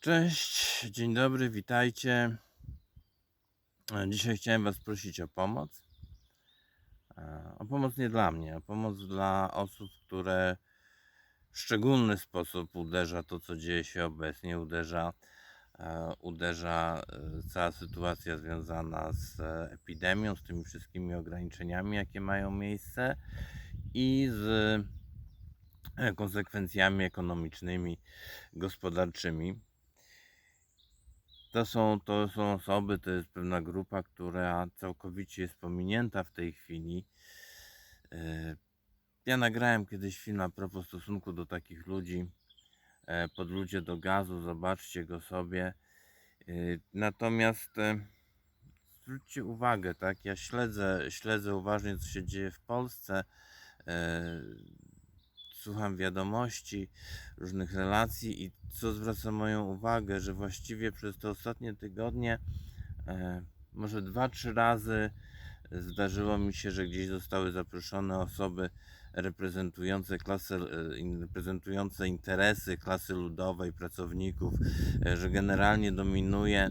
Cześć, dzień dobry, witajcie. E, Dzisiaj chciałem Was prosić o pomoc. E, O pomoc nie dla mnie, o pomoc dla osób, które w szczególny sposób uderza to, co dzieje się obecnie, uderza, e, uderza cała sytuacja związana z epidemią, z tymi wszystkimi ograniczeniami, jakie mają miejsce i z konsekwencjami ekonomicznymi, gospodarczymi. To są, to są osoby, to jest pewna grupa, która całkowicie jest pominięta w tej chwili. E, Ja nagrałem kiedyś film a propos stosunku do takich ludzi, e, pod ludzie do gazu, zobaczcie go sobie. E, Natomiast zwróćcie uwagę, tak, ja śledzę, śledzę uważnie, co się dzieje w Polsce. E, Słucham wiadomości, różnych relacji i co zwraca moją uwagę, że właściwie przez te ostatnie tygodnie, e, może dwa, trzy razy zdarzyło mi się, że gdzieś zostały zaproszone osoby reprezentujące klasę, e, reprezentujące interesy klasy ludowej, pracowników, e, że generalnie dominuje,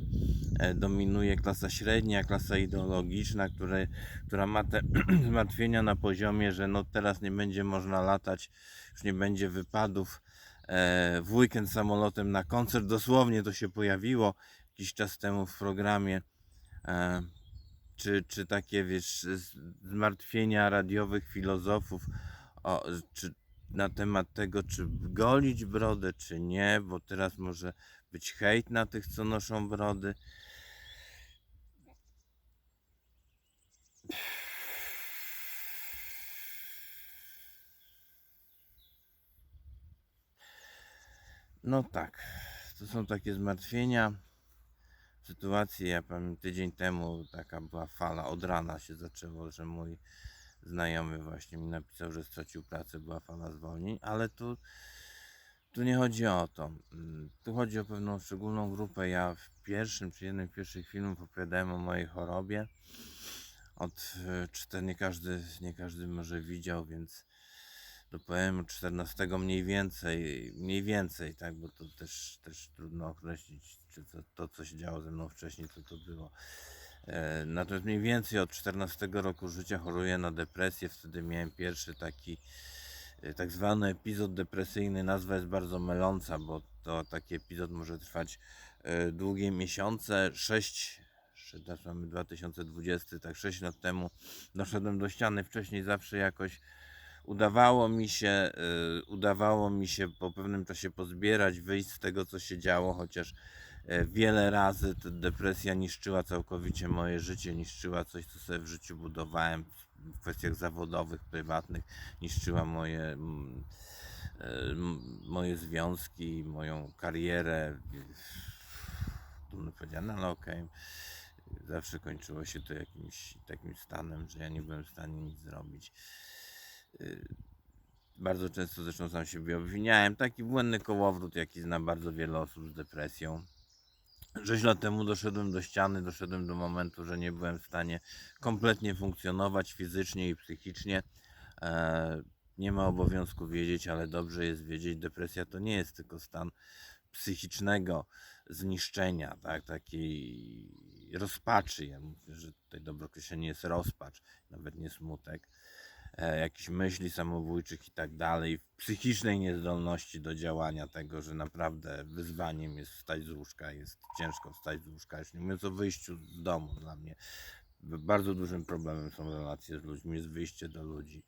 e, dominuje klasa średnia, klasa ideologiczna, które, która ma te zmartwienia na poziomie, że no teraz nie będzie można latać, już nie będzie wypadów w weekend samolotem na koncert. Dosłownie to się pojawiło jakiś czas temu w programie. Czy, czy takie, wiesz, zmartwienia radiowych filozofów o, czy na temat tego, czy golić brodę, czy nie, bo teraz może być hejt na tych, co noszą brody. No tak, to są takie zmartwienia. Sytuacje, ja pamiętam tydzień temu taka była fala, od rana się zaczęło, że mój znajomy właśnie mi napisał, że stracił pracę, była fala zwolnień, ale tu, tu nie chodzi o to. Mm, Tu chodzi o pewną szczególną grupę. Ja w pierwszym, czy jednym z pierwszych filmów opowiadałem o mojej chorobie. Od e, czter- nie każdy, nie każdy może widział, więc dopowiem od 14 mniej więcej, mniej więcej, tak, bo to też, też trudno określić, czy to, to co się działo ze mną wcześniej, co to było. E, Natomiast mniej więcej od 14 roku życia choruję na depresję. Wtedy miałem pierwszy taki e, tak zwany epizod depresyjny. Nazwa jest bardzo myląca, bo to taki epizod może trwać e, długie miesiące. 6, teraz mamy 2020, tak 6 lat temu doszedłem do ściany. Wcześniej zawsze jakoś udawało mi się, y, udawało mi się po pewnym czasie pozbierać, wyjść z tego, co się działo, chociaż e, wiele razy ta depresja niszczyła całkowicie moje życie, niszczyła coś, co sobie w życiu budowałem w kwestiach zawodowych, prywatnych, niszczyła moje, e, moje związki, moją karierę. Trudno powiedziane, ale okej. Zawsze kończyło się to jakimś takim stanem, że ja nie byłem w stanie nic zrobić. Y, Bardzo często zresztą sam siebie obwiniałem. Taki błędny kołowrót, jaki zna bardzo wiele osób z depresją. 6 lat temu doszedłem do ściany, doszedłem do momentu, że nie byłem w stanie kompletnie funkcjonować fizycznie i psychicznie. E, nie ma obowiązku wiedzieć, ale dobrze jest wiedzieć, depresja to nie jest tylko stan psychicznego zniszczenia, tak, takiej rozpaczy. Ja mówię, że tutaj dobre określenie jest rozpacz, nawet nie smutek e, jakichś myśli samobójczych i tak dalej, psychicznej niezdolności do działania tego, że naprawdę wyzwaniem jest wstać z łóżka, jest ciężko wstać z łóżka, już nie mówiąc o wyjściu z domu dla mnie. Bardzo dużym problemem są relacje z ludźmi, jest wyjście do ludzi.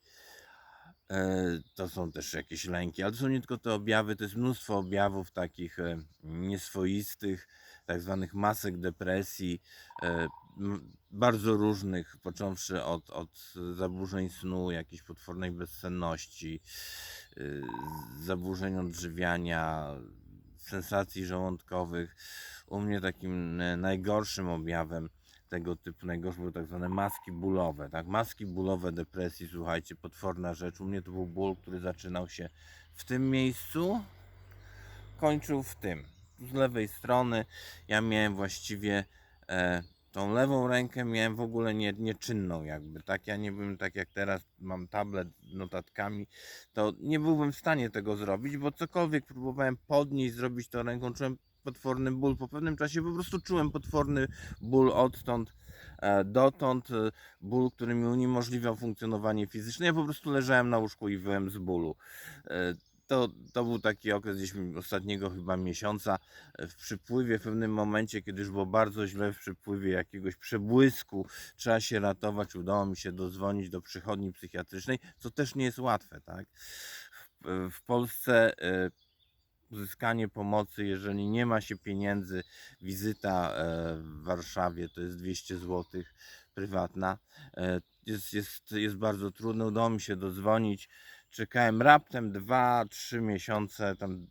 E, To są też jakieś lęki, ale to są nie tylko te objawy, to jest mnóstwo objawów takich e, nieswoistych, tak zwanych masek depresji, bardzo różnych, począwszy od, od zaburzeń snu, jakiejś potwornej bezsenności, y, zaburzeń odżywiania, sensacji żołądkowych. U mnie takim najgorszym objawem tego typu najgorsze były tak zwane maski bólowe. Tak? Maski bólowe depresji, słuchajcie, potworna rzecz. U mnie to był ból, który zaczynał się w tym miejscu, kończył w tym. Z lewej strony ja miałem właściwie e, tą lewą rękę miałem w ogóle nie, nieczynną jakby, tak? Ja nie byłem tak jak teraz, mam tablet z notatkami, to nie byłbym w stanie tego zrobić, bo cokolwiek próbowałem podnieść, zrobić to ręką, czułem potworny ból. Po pewnym czasie po prostu czułem potworny ból odtąd e, dotąd. e, Ból, który mi uniemożliwiał funkcjonowanie fizyczne. Ja po prostu leżałem na łóżku i wyłem z bólu. E, To, to był taki okres gdzieś ostatniego chyba miesiąca e, w przypływie, w pewnym momencie, kiedy już było bardzo źle w przypływie jakiegoś przebłysku, trzeba się ratować, udało mi się dozwonić do przychodni psychiatrycznej, co też nie jest łatwe, tak? W, w Polsce e, uzyskanie pomocy, jeżeli nie ma się pieniędzy, wizyta e, w Warszawie to jest 200 zł prywatna, e, jest, jest, jest bardzo trudne, udało mi się dodzwonić, czekałem raptem 2-3 miesiące, tam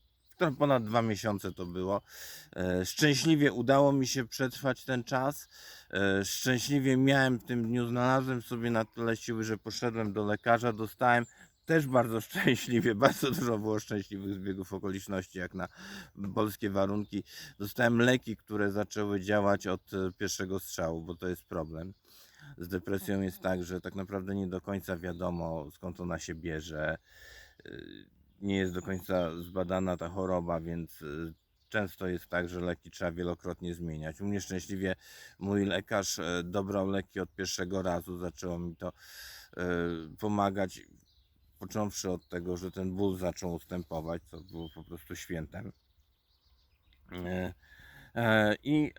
ponad dwa miesiące to było. E, Szczęśliwie udało mi się przetrwać ten czas. E, Szczęśliwie miałem w tym dniu, znalazłem sobie na tyle siły, że poszedłem do lekarza, dostałem też bardzo szczęśliwie, bardzo dużo było szczęśliwych zbiegów okoliczności, jak na polskie warunki. Dostałem leki, które zaczęły działać od e, pierwszego strzału, bo to jest problem. Z depresją jest tak, że tak naprawdę nie do końca wiadomo skąd ona się bierze. Y, Nie jest do końca zbadana ta choroba, więc y, często jest tak, że leki trzeba wielokrotnie zmieniać. U mnie szczęśliwie mój lekarz e, dobrał leki od pierwszego razu, zaczęło mi to e, pomagać, począwszy od tego, że ten ból zaczął ustępować, co było po prostu świętem. E, I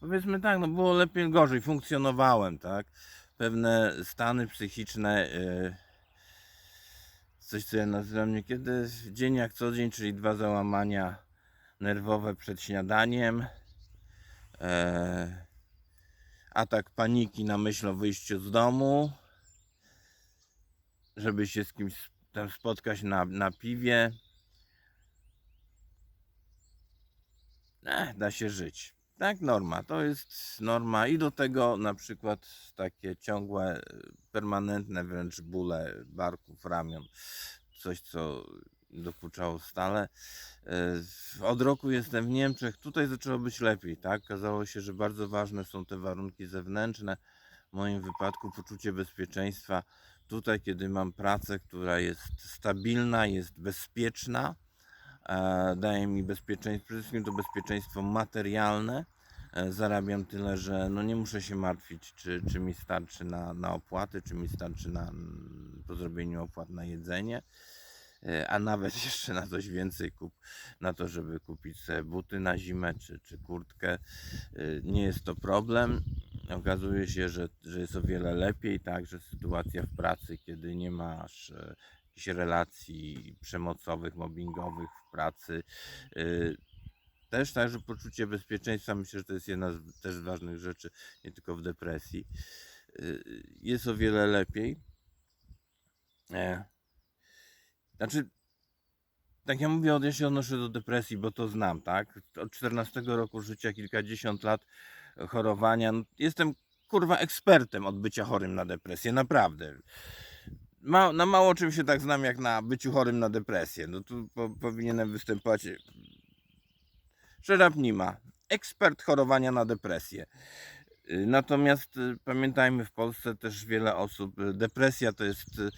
powiedzmy tak, no było lepiej, gorzej, funkcjonowałem, tak? Pewne stany psychiczne, e, coś co ja nazywam niekiedy dzień jak co dzień, czyli dwa załamania nerwowe przed śniadaniem, e, atak paniki na myśl o wyjściu z domu, żeby się z kimś tam spotkać na, na piwie. Eh, da się żyć. Tak, norma. To jest norma. I do tego na przykład takie ciągłe, permanentne wręcz bóle barków, ramion. Coś, co dokuczało stale. E, Od roku jestem w Niemczech. Tutaj zaczęło być lepiej, tak? Okazało się, że bardzo ważne są te warunki zewnętrzne. W moim wypadku poczucie bezpieczeństwa. Tutaj, kiedy mam pracę, która jest stabilna, jest bezpieczna, daje mi bezpieczeństwo, przede wszystkim to bezpieczeństwo materialne. E, Zarabiam tyle, że no nie muszę się martwić, czy, czy mi starczy na, na opłaty, czy mi starczy na, po zrobieniu opłat na jedzenie, E, a nawet jeszcze na coś więcej kup, na to, żeby kupić sobie buty na zimę, czy, czy kurtkę. E, Nie jest to problem. Okazuje się, że, że jest o wiele lepiej, tak, że sytuacja w pracy, kiedy nie masz e, jakichś relacji przemocowych, mobbingowych w pracy, y, też także poczucie bezpieczeństwa, myślę, że to jest jedna z też ważnych rzeczy, nie tylko w depresji, y, jest o wiele lepiej. E, Znaczy, tak ja mówię, ja się odnoszę do depresji, bo to znam, tak? Od 14 roku życia, kilkadziesiąt lat chorowania. No, Jestem kurwa ekspertem od bycia chorym na depresję, naprawdę. Ma, na mało czym się tak znam jak na byciu chorym na depresję. No tu po, powinienem występować. Szerab nie ma. Ekspert chorowania na depresję. Natomiast y, pamiętajmy, w Polsce też wiele osób, y, depresja to jest, y,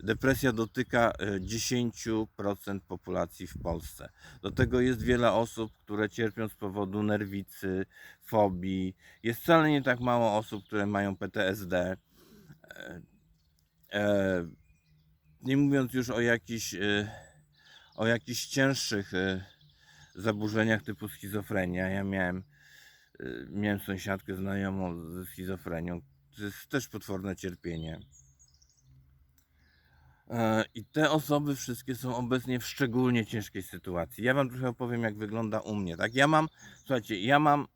depresja dotyka y, 10% populacji w Polsce. Do tego jest wiele osób, które cierpią z powodu nerwicy, fobii. Jest wcale nie tak mało osób, które mają PTSD. E, e, nie mówiąc już o jakichś, y, o jakichś cięższych y, zaburzeniach typu schizofrenia. Ja miałem miałem sąsiadkę znajomą ze schizofrenią. To jest też potworne cierpienie. E, I te osoby wszystkie są obecnie w szczególnie ciężkiej sytuacji. Ja wam trochę opowiem, jak wygląda u mnie. Tak, ja mam, słuchajcie, ja mam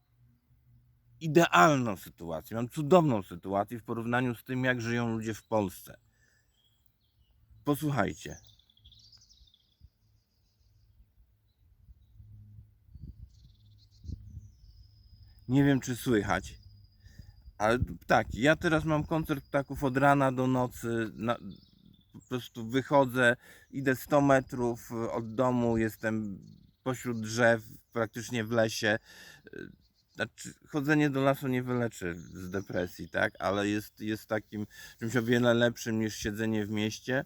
idealną sytuację, mam cudowną sytuację w porównaniu z tym, jak żyją ludzie w Polsce. Posłuchajcie. Nie wiem, czy słychać. Ale tak, ja teraz mam koncert ptaków od rana do nocy. Na, po prostu wychodzę, idę 100 metrów y, od domu, jestem pośród drzew, praktycznie w lesie. Y, Znaczy, chodzenie do lasu nie wyleczy z depresji, tak? Ale jest, jest takim czymś o wiele lepszym niż siedzenie w mieście.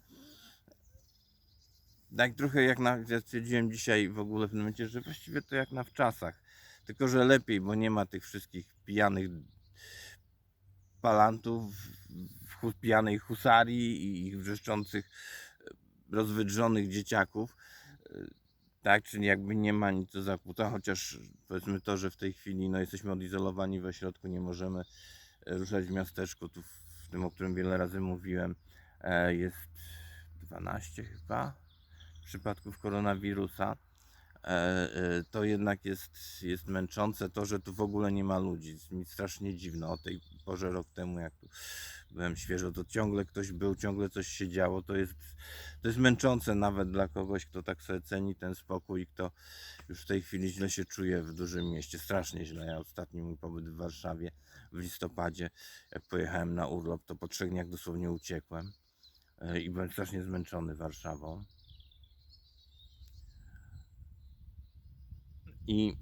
Tak trochę jak na, ja stwierdziłem dzisiaj w ogóle w tym momencie, że właściwie to jak na wczasach. Tylko, że lepiej, bo nie ma tych wszystkich pijanych palantów, pijanej husarii i ich wrzeszczących, e, rozwydrzonych dzieciaków. E, Tak, czyli jakby nie ma nic do zakłóca, chociaż powiedzmy to, że w tej chwili no, jesteśmy odizolowani we środku, nie możemy e, ruszać w miasteczku, tu w tym, o którym wiele razy mówiłem, jest 12 chyba przypadków koronawirusa. E, e, To jednak jest, jest męczące to, że tu w ogóle nie ma ludzi. Jest mi strasznie dziwno. O tej porze rok temu, jak tu byłem świeżo, to ciągle ktoś był, ciągle coś się działo. To jest, to jest męczące nawet dla kogoś, kto tak sobie ceni ten spokój, kto już w tej chwili źle się czuje w dużym mieście. Strasznie źle. Ja ostatni mój pobyt w Warszawie w listopadzie, jak pojechałem na urlop, to po trzech dniach dosłownie uciekłem e, i byłem strasznie zmęczony Warszawą. I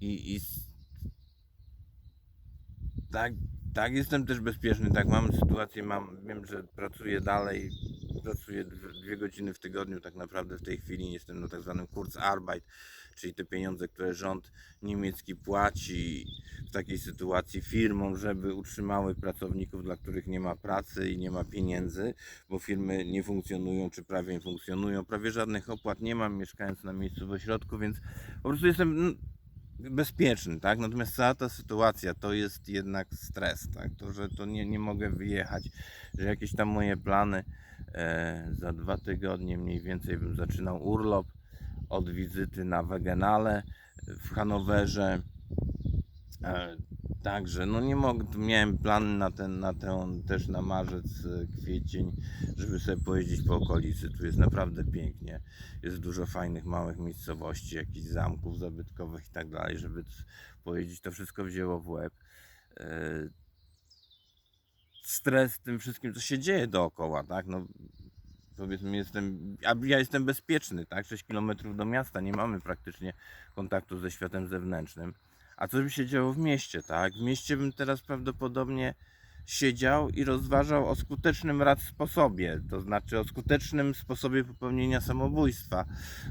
i, i tak, tak jestem też bezpieczny, tak mam sytuację, mam, wiem, że pracuję dalej, pracuję dwie godziny w tygodniu, tak naprawdę w tej chwili jestem na tak zwanym Kurzarbeit, czyli te pieniądze, które rząd niemiecki płaci w takiej sytuacji firmom, żeby utrzymały pracowników, dla których nie ma pracy i nie ma pieniędzy, bo firmy nie funkcjonują, czy prawie nie funkcjonują, prawie żadnych opłat nie mam, mieszkając na miejscu w ośrodku, więc po prostu jestem mm, bezpieczny, tak? Natomiast cała ta sytuacja to jest jednak stres, tak? To, że to nie, nie mogę wyjechać, że jakieś tam moje plany e, za dwa tygodnie mniej więcej bym zaczynał urlop od wizyty na Wegenale w Hanowerze. E, Także, no nie mogę, miałem plan na ten, na ten też na marzec, e, kwiecień, żeby sobie pojeździć po okolicy. Tu jest naprawdę pięknie. Jest dużo fajnych małych miejscowości, jakichś zamków zabytkowych i tak dalej, żeby pojeździć. To wszystko wzięło w łeb. E, Stres tym wszystkim, co się dzieje dookoła, tak? No, powiedzmy, jestem, ja jestem bezpieczny, tak? 6 km do miasta, nie mamy praktycznie kontaktu ze światem zewnętrznym. A co by się działo w mieście, tak? W mieście bym teraz prawdopodobnie siedział i rozważał o skutecznym rad sposobie, to znaczy o skutecznym sposobie popełnienia samobójstwa,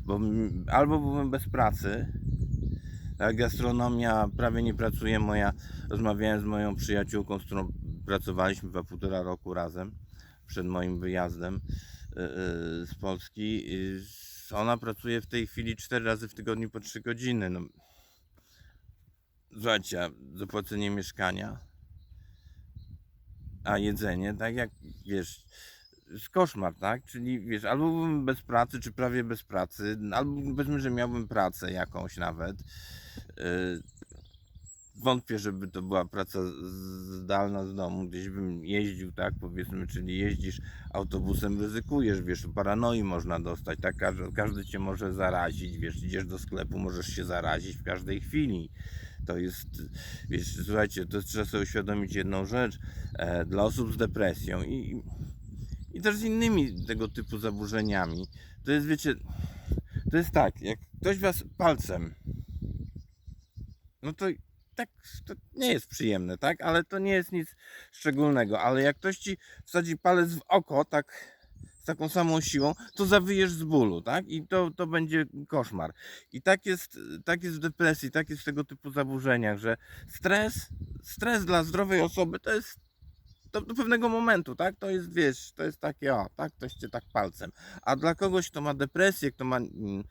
bo albo byłem bez pracy, tak, gastronomia prawie nie pracuje, moja, rozmawiałem z moją przyjaciółką, z którą pracowaliśmy chyba półtora roku razem, przed moim wyjazdem z Polski, ona pracuje w tej chwili 4 razy w tygodniu po 3 godziny, no, Słuchajcie, zapłacenie mieszkania, a jedzenie, tak jak wiesz, jest koszmar, tak? Czyli wiesz, albo byłbym bez pracy, czy prawie bez pracy, albo powiedzmy, że miałbym pracę jakąś nawet. Wątpię, żeby to była praca zdalna z domu, gdzieś bym jeździł, tak powiedzmy, czyli jeździsz autobusem, ryzykujesz, wiesz, paranoi można dostać, tak, każdy, każdy cię może zarazić, wiesz, idziesz do sklepu, możesz się zarazić w każdej chwili. To jest, wiesz, słuchajcie, to trzeba sobie uświadomić jedną rzecz, e, dla osób z depresją i, i też z innymi tego typu zaburzeniami, to jest, wiecie, to jest tak, jak ktoś was palcem, no to tak, to nie jest przyjemne, tak? Ale to nie jest nic szczególnego. Ale jak ktoś ci wsadzi palec w oko, tak z taką samą siłą, to zawyjesz z bólu, tak? I to, to będzie koszmar. I tak jest, tak jest w depresji, tak jest w tego typu zaburzeniach, że stres, stres dla zdrowej osoby to jest do, do pewnego momentu, tak? To jest, wiesz, to jest takie, o, tak, ktoś cię tak palcem. A dla kogoś, kto ma depresję, kto ma mm,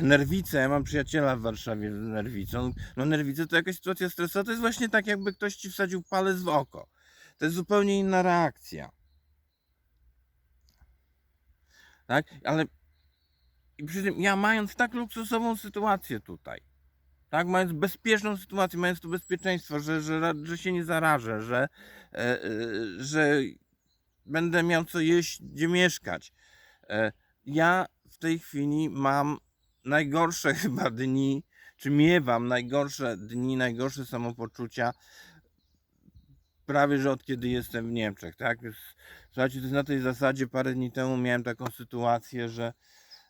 nerwicę, ja mam przyjaciela w Warszawie z nerwicą, no nerwice to jakaś sytuacja stresowa, to jest właśnie tak, jakby ktoś ci wsadził palec w oko. To jest zupełnie inna reakcja. Tak? Ale i przy tym ja mając tak luksusową sytuację tutaj, tak, mając bezpieczną sytuację, mając to bezpieczeństwo, że, że, że się nie zarażę, że, e, e, że będę miał co jeść, gdzie mieszkać. E, ja w tej chwili mam najgorsze chyba dni, czy miewam najgorsze dni, najgorsze samopoczucia prawie, że od kiedy jestem w Niemczech, tak? Słuchajcie, to jest na tej zasadzie, parę dni temu miałem taką sytuację, że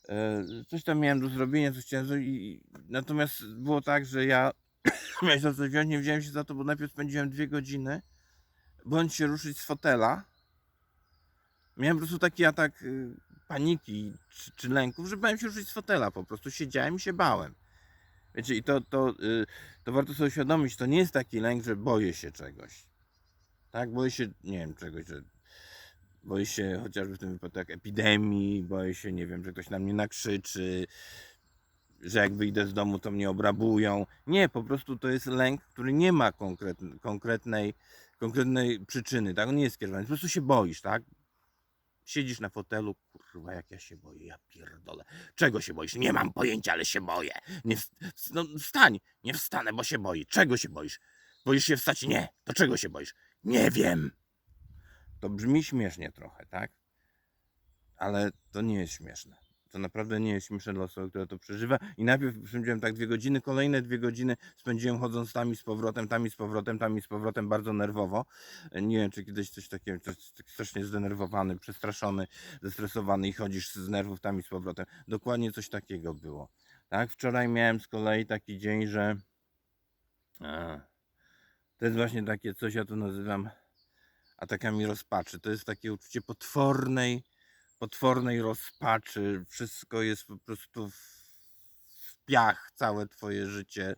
e, coś tam miałem do zrobienia, coś chciałem zrobić, i, natomiast było tak, że ja miałem za coś wziąć, nie wziąłem się za to, bo najpierw spędziłem dwie godziny, bądź się ruszyć z fotela. Miałem po prostu taki atak y, paniki czy, czy lęków, że bałem się ruszyć z fotela. Po prostu siedziałem i się bałem. Wiecie, i to, to, y, to warto sobie uświadomić, to nie jest taki lęk, że boję się czegoś. Tak, boję się, nie wiem, czegoś, że boję się chociażby w tym wypadku jak epidemii, boję się, nie wiem, że ktoś na mnie nakrzyczy, że jak wyjdę z domu, to mnie obrabują. Nie, po prostu to jest lęk, który nie ma konkretnej, konkretnej, konkretnej przyczyny, tak? On nie jest skierowany. Po prostu się boisz, tak? Siedzisz na fotelu, kurwa, jak ja się boję, ja pierdolę. Czego się boisz? Nie mam pojęcia, ale się boję. Nie w... no, wstań, nie wstanę, bo się boję. Czego się boisz? Boisz się wstać? Nie. To czego się boisz? Nie wiem. To brzmi śmiesznie trochę, tak? Ale to nie jest śmieszne. To naprawdę nie jest śmieszne dla osoby, która to przeżywa. I najpierw spędziłem tak dwie godziny, kolejne dwie godziny spędziłem chodząc tam i z powrotem, tam i z powrotem, tam i z powrotem, bardzo nerwowo. Nie wiem, czy kiedyś coś takiego, coś, tak strasznie zdenerwowany, przestraszony, zestresowany i chodzisz z nerwów tam i z powrotem. Dokładnie coś takiego było. Tak, wczoraj miałem z kolei taki dzień, że a, to jest właśnie takie coś, ja to nazywam atakami rozpaczy. To jest takie uczucie potwornej, potwornej rozpaczy. Wszystko jest po prostu w, piach, całe twoje życie.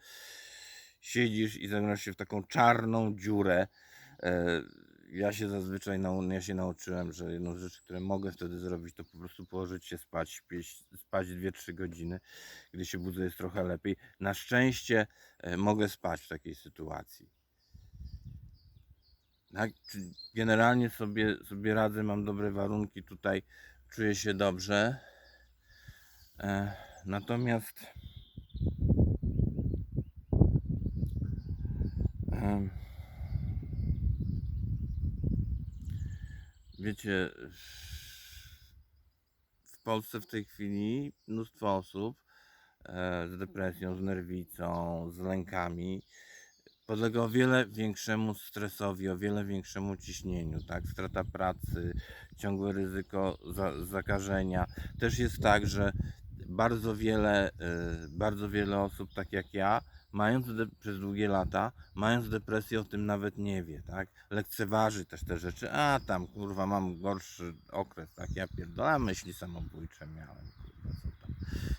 Siedzisz i zamieniasz się w taką czarną dziurę. E, Ja się zazwyczaj ja się nauczyłem, że jedną z rzeczy, które mogę wtedy zrobić, to po prostu położyć się spać, spać 2-3 godziny. Gdy się budzę, jest trochę lepiej. Na szczęście e, mogę spać w takiej sytuacji. Tak, generalnie sobie, sobie radzę, mam dobre warunki tutaj, czuję się dobrze. E, natomiast wiecie, w Polsce w tej chwili mnóstwo osób e, z depresją, z nerwicą, z lękami podlega o wiele większemu stresowi, o wiele większemu ciśnieniu, tak? Strata pracy, ciągłe ryzyko za, zakażenia. Też jest tak, że bardzo wiele, y, bardzo wiele osób, tak jak ja, mając przez długie lata, mając depresję, o tym nawet nie wie, tak? Lekceważy też te rzeczy. A tam, kurwa, mam gorszy okres, tak? Ja pierdolę, myśli samobójcze miałem, kurwa.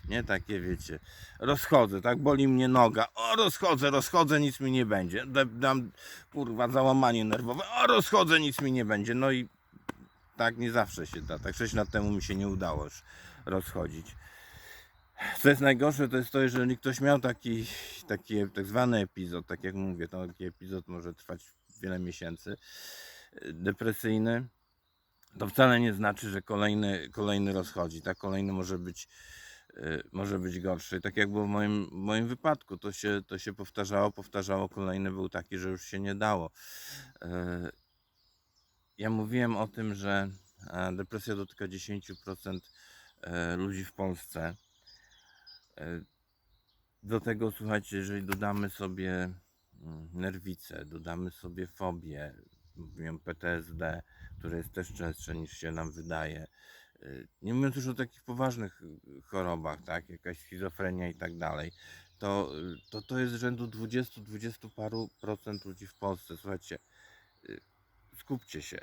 Nie takie, wiecie, rozchodzę, tak? Boli mnie noga. O, rozchodzę, rozchodzę, nic mi nie będzie. Da- Dam, kurwa, załamanie nerwowe. O, rozchodzę, nic mi nie będzie. No i tak nie zawsze się da. Tak 6 lat temu mi się nie udało już rozchodzić. Co jest najgorsze, to jest to, jeżeli ktoś miał taki, taki tak zwany epizod, tak jak mówię, to taki epizod może trwać wiele miesięcy, y, depresyjny, to wcale nie znaczy, że kolejny, kolejny rozchodzi, tak? Kolejny może być, może być gorszy. Tak jak było w moim, moim wypadku, to się, to się powtarzało, powtarzało, kolejny był taki, że już się nie dało. Y, Ja mówiłem o tym, że depresja dotyka 10% e, ludzi w Polsce. Do tego, słuchajcie, jeżeli dodamy sobie mm, nerwicę, dodamy sobie fobię, mówiłem PTSD, które jest też częstsze niż się nam wydaje. Y, Nie mówiąc już o takich poważnych y, chorobach, tak, jakaś schizofrenia i tak dalej, to, y, to to jest rzędu 20-20 paru procent ludzi w Polsce. Słuchajcie, skupcie się,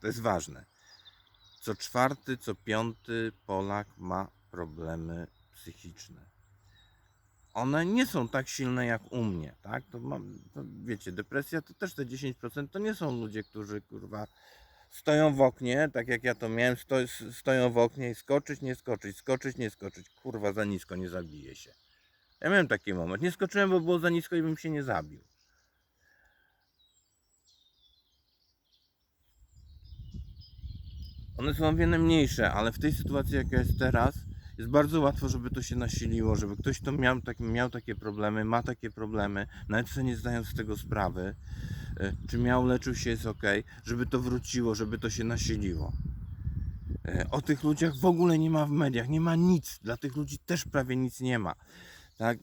to jest ważne. Co czwarty, co piąty Polak ma problemy psychiczne one nie są tak silne jak u mnie, tak? To mam, to wiecie, depresja to też te 10% to nie są ludzie, którzy kurwa stoją w oknie, tak jak ja to miałem, sto, stoją w oknie i skoczyć, nie skoczyć, skoczyć, nie skoczyć, kurwa za nisko, nie zabije się. Ja miałem taki moment, nie skoczyłem, bo było za nisko i bym się nie zabił. One są o wiele mniejsze, ale w tej sytuacji jaka jest teraz, jest bardzo łatwo, żeby to się nasiliło, żeby ktoś to miał, tak, miał takie problemy, ma takie problemy, nawet sobie nie zdając z tego sprawy, czy miał, leczył się, jest ok, żeby to wróciło, żeby to się nasiliło. Y, O tych ludziach w ogóle nie ma w mediach, nie ma nic, dla tych ludzi też prawie nic nie ma. Tak?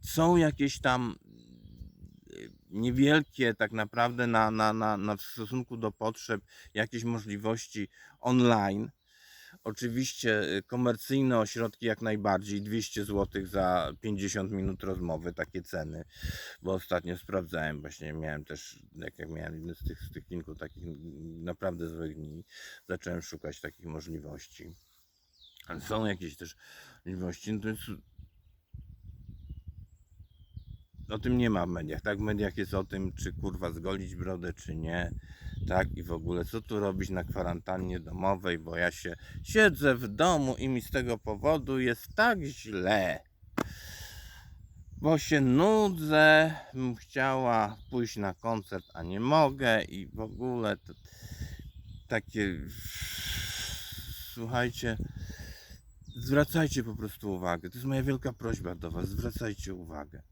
Są jakieś tam y, niewielkie tak naprawdę na, na, na, na w stosunku do potrzeb jakieś możliwości online, Oczywiście y, komercyjne ośrodki jak najbardziej 200 zł za 50 minut rozmowy, takie ceny, bo ostatnio sprawdzałem, właśnie miałem też, jak, miałem jeden z tych, z tych kilku takich naprawdę złych dni, zacząłem szukać takich możliwości. Ale są jakieś też możliwości, no to jest o tym nie ma w mediach, tak? W mediach jest o tym, czy kurwa zgolić brodę, czy nie, tak? I w ogóle, co tu robić na kwarantannie domowej, bo ja się siedzę w domu i mi z tego powodu jest tak źle. Bo się nudzę, bym chciała pójść na koncert, a nie mogę i w ogóle to takie... Słuchajcie, zwracajcie po prostu uwagę. To jest moja wielka prośba do Was. Zwracajcie uwagę.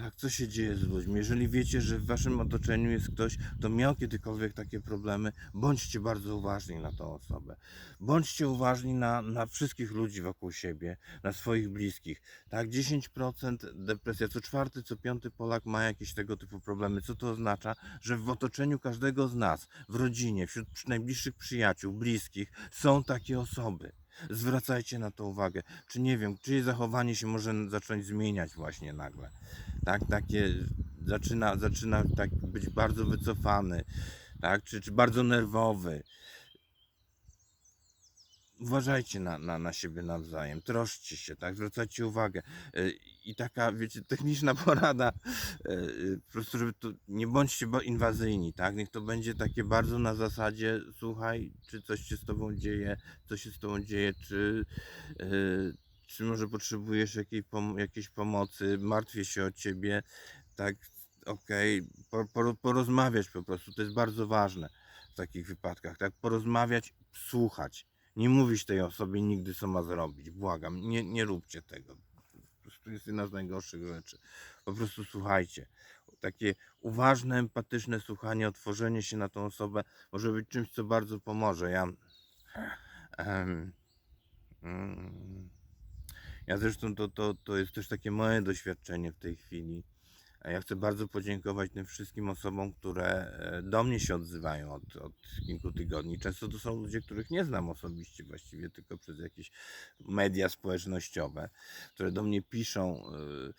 Tak, co się dzieje z ludźmi? Jeżeli wiecie, że w waszym otoczeniu jest ktoś, kto miał kiedykolwiek takie problemy, bądźcie bardzo uważni na tą osobę. Bądźcie uważni na, na wszystkich ludzi wokół siebie, na swoich bliskich. Tak, 10% depresja, co czwarty, co piąty Polak ma jakieś tego typu problemy. Co to oznacza? Że w otoczeniu każdego z nas, w rodzinie, wśród najbliższych przyjaciół, bliskich, są takie osoby. Zwracajcie na to uwagę. Czy nie wiem, czyje zachowanie się może zacząć zmieniać właśnie nagle tak, takie zaczyna, zaczyna tak być bardzo wycofany, tak, czy, czy bardzo nerwowy. Uważajcie na, na, na siebie nawzajem, troszczcie się, tak, zwracajcie uwagę. Y, I taka, wiecie, techniczna porada, y, y, po prostu, żeby to, nie bądźcie inwazyjni, tak, niech to będzie takie bardzo na zasadzie, słuchaj, czy coś się z tobą dzieje, co się z tobą dzieje, czy, czy może potrzebujesz jakiej jakiejś pomocy, martwię się o ciebie, tak, okej, po, porozmawiać po prostu, to jest bardzo ważne w takich wypadkach, tak, porozmawiać, słuchać, nie mówić tej osobie nigdy co ma zrobić, błagam, nie, nie róbcie tego, po prostu jest jedna z najgorszych rzeczy, po prostu słuchajcie, takie uważne, empatyczne słuchanie, otworzenie się na tą osobę może być czymś, co bardzo pomoże, ja... Mm, ja zresztą to, to, to jest też takie moje doświadczenie w tej chwili. Ja chcę bardzo podziękować tym wszystkim osobom, które e, do mnie się odzywają od, od kilku tygodni. Często to są ludzie, których nie znam osobiście, właściwie tylko przez jakieś media społecznościowe, które do mnie piszą. e,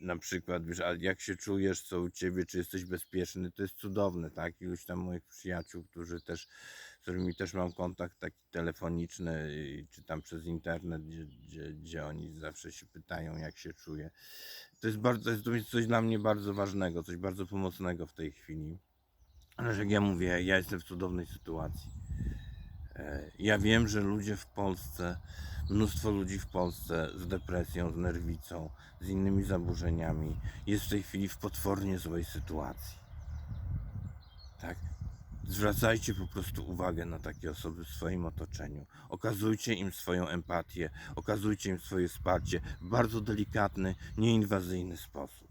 Na przykład, wiesz, jak się czujesz, co u ciebie, czy jesteś bezpieczny, to jest cudowne, tak? Iluś tam moich przyjaciół, którzy też którymi też mam kontakt taki telefoniczny, y, czy tam przez internet, gdzie, gdzie, gdzie oni zawsze się pytają, jak się czuję. To jest, bardzo, to jest coś dla mnie bardzo ważnego, coś bardzo pomocnego w tej chwili. Ale jak ja mówię, ja jestem w cudownej sytuacji. E, Ja wiem, że ludzie w Polsce, mnóstwo ludzi w Polsce z depresją, z nerwicą, z innymi zaburzeniami jest w tej chwili w potwornie złej sytuacji. Tak? Zwracajcie po prostu uwagę na takie osoby w swoim otoczeniu. Okazujcie im swoją empatię, okazujcie im swoje wsparcie w bardzo delikatny, nieinwazyjny sposób.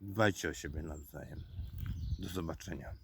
Dbajcie o siebie nawzajem. Do zobaczenia.